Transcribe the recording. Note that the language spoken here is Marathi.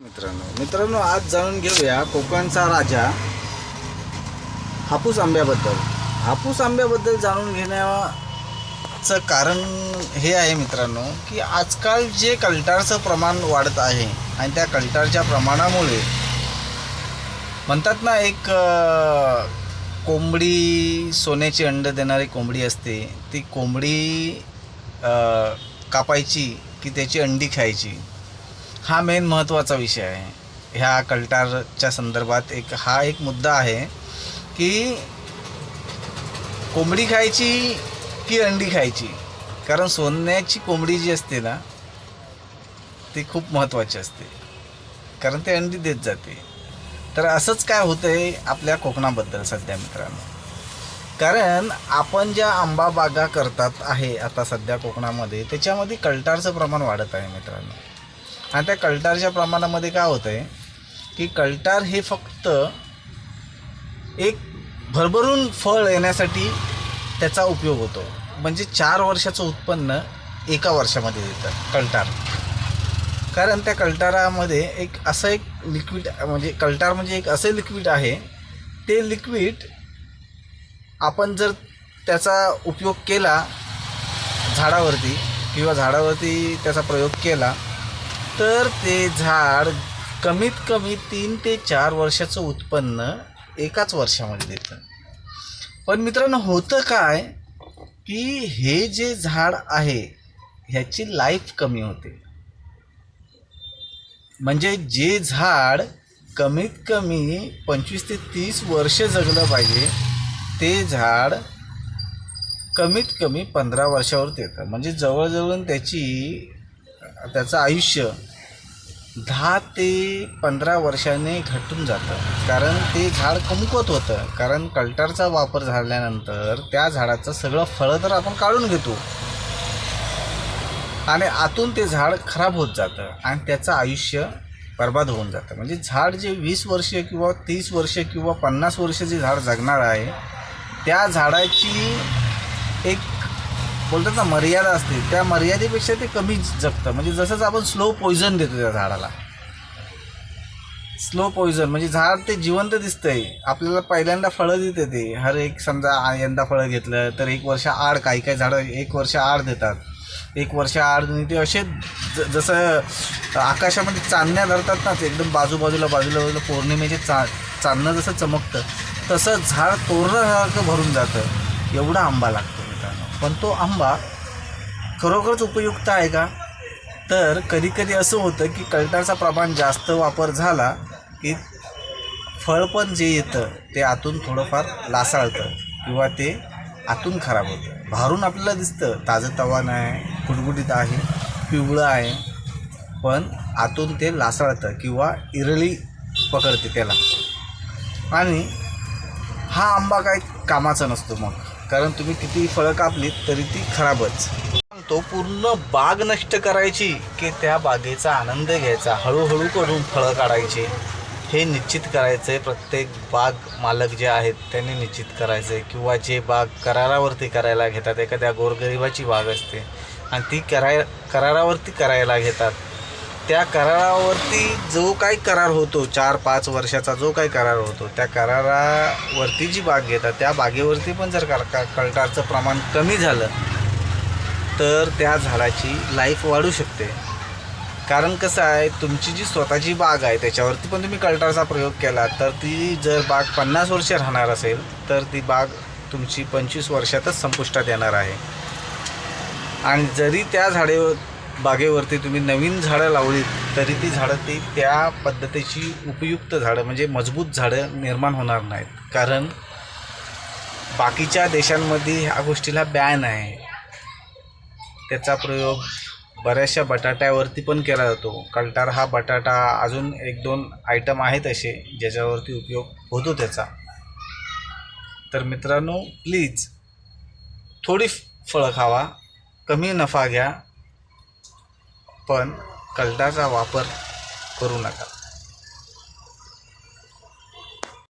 मित्रांनो मित्रांनो आज जाणून घेऊया कोकणचा राजा हापूस आंब्याबद्दल. हापूस आंब्याबद्दल जाणून घेण्याचं कारण हे आहे मित्रांनो की आजकाल जे कल्टारचं प्रमाण वाढत आहे आणि त्या कल्टारच्या प्रमाणामुळे म्हणतात ना एक कोंबडी सोन्याची अंड देणारी कोंबडी असते ती कोंबडी कापायची की त्याची अंडी खायची. हा मेन महत्त्वाचा विषय आहे. ह्या कल्टारच्या संदर्भात एक हा एक मुद्दा आहे की कोंबडी खायची की अंडी खायची? कारण सोन्याची कोंबडी जी असते ना ती खूप महत्त्वाची असते. कारण ते अंडी देत जाते. तर असंच काय होतं आहे आपल्या कोकणाबद्दल सध्या मित्रांनो. कारण आपण ज्या आंबा बागा करतात आहे आता सध्या कोकणामध्ये त्याच्यामध्ये कल्टारचं प्रमाण वाढत आहे मित्रांनो. आणि त्या कल्टारच्या प्रमाणामध्ये काय होतं आहे की कल्टार हे फक्त एक भरभरून फळ येण्यासाठी त्याचा उपयोग होतो. म्हणजे चार वर्षाचं उत्पन्न एका वर्षामध्ये देतं कल्टार. कारण त्या कल्टारामध्ये एक असं एक लिक्विड म्हणजे कल्टार म्हणजे एक असं लिक्विड आहे ते लिक्विड आपण जर त्याचा उपयोग केला झाडावरती किंवा झाडावरती त्याचा प्रयोग केला तर ते झाड कमीत कमी तीन ते चार वर्षाचं उत्पन्न एकाच वर्षामध्ये देतं. पण मित्रांनो होतं काय की हे जे झाड आहे ह्याची लाईफ कमी होते. म्हणजे जे झाड कमीत कमी पंचवीस ते तीस वर्ष जगलं पाहिजे ते झाड कमीत कमी पंधरा वर्षावर येतं म्हणजे जवळजवळ त्याची त्याचं आयुष्य दहा ते पंधरा वर्षाने घटून जातं. कारण ते झाड कमकुवत होतं. कारण कल्टरचा वापर झाल्यानंतर त्या झाडाचं सगळं फळं तर आपण काढून घेतो. आणि आतून ते झाड खराब होत जातं आणि त्याचं आयुष्य बर्बाद होऊन जातं. म्हणजे झाड जे वीस वर्ष किंवा तीस वर्ष किंवा पन्नास वर्ष जे झाड जगणार आहे त्या झाडाची एक बोलतात ना मर्यादा असते. त्या मर्यादेपेक्षा ते कमी जगतं. म्हणजे जसंच आपण स्लो पॉइझन देतो त्या झाडाला. स्लो पॉइझन म्हणजे झाड ते जिवंत दिसतंय. आपल्याला पहिल्यांदा फळं देते ते. हर एक समजा यंदा फळं घेतलं तर एक वर्ष आड काही काही झाडं एक वर्ष आड देतात. एक वर्ष आड ते असे ज जसं आकाशामध्ये चांदण्या धरतात ना ते एकदम बाजूबाजूला बाजूला बाजूला पौर्णिमेचे चा चांदणं जसं चमकतं तसं झाड तोरणसारखं भरून जातं. एवढा आंबा लागतो. पण तो आंबा खरोखरच उपयुक्त आहे का? तर कधी कधी असं होतं की कल्टारचा प्रमाण जास्त वापर झाला की फळ पण जे येतं ते आतून थोडंफार लासाळतं किंवा ते आतून खराब होतं. बाहेरून आपल्याला दिसतं ताजं तवान आहे गुटगुटीत आहे पिवळं आहे पण आतून ते लासाळतं किंवा इरळी पकडते त्याला. आणि हा आंबा काय कामाचा नसतो मग. कारण तुम्ही किती फळं कापलीत तरी ती खराबच. तो पूर्ण बाग नष्ट करायची की त्या बागेचा आनंद घ्यायचा. हळूहळू करून फळं काढायची. हे निश्चित करायचं आहे प्रत्येक बाग मालक जे आहेत त्यांनी निश्चित करायचं आहे किंवा जे बाग करारावरती करायला घेतात एखाद्या गोरगरिबाची बाग असते. आणि ती कराय करारावरती करायला घेतात. त्या करारावरती जो काही करार होतो चार पाच वर्षाचा जो काही करार होतो त्या करारावरती जी बाग घेतात त्या बागेवरती पण जर कर का कल्टारचं प्रमाण कमी झालं तर त्या झाडाची लाईफ वाढू शकते. कारण कसं आहे तुमची जी स्वतःची बाग आहे त्याच्यावरती पण तुम्ही कल्टारचा प्रयोग केला तर ती जर बाग पन्नास वर्ष राहणार असेल तर ती बाग तुमची पंचवीस वर्षातच संपुष्टात येणार आहे. आणि जरी त्या झाडे बागेवरती तुम्ही नवीन झाडं लावलीत तरी ती झाडं ती त्या पद्धतीची उपयुक्त झाडं म्हणजे मजबूत झाडं निर्माण होणार नाहीत. कारण बाकीच्या देशांमध्ये ह्या गोष्टीला बॅन आहे. त्याचा प्रयोग बऱ्याचशा बटाट्यावरती पण केला जातो. कल्टार हा बटाटा अजून एक दोन आयटम आहेत असे ज्याच्यावरती उपयोग होतो त्याचा. तर मित्रांनो प्लीज थोडी फळं खावा कमी नफा घ्या पण कलटाचा वापर करू नका.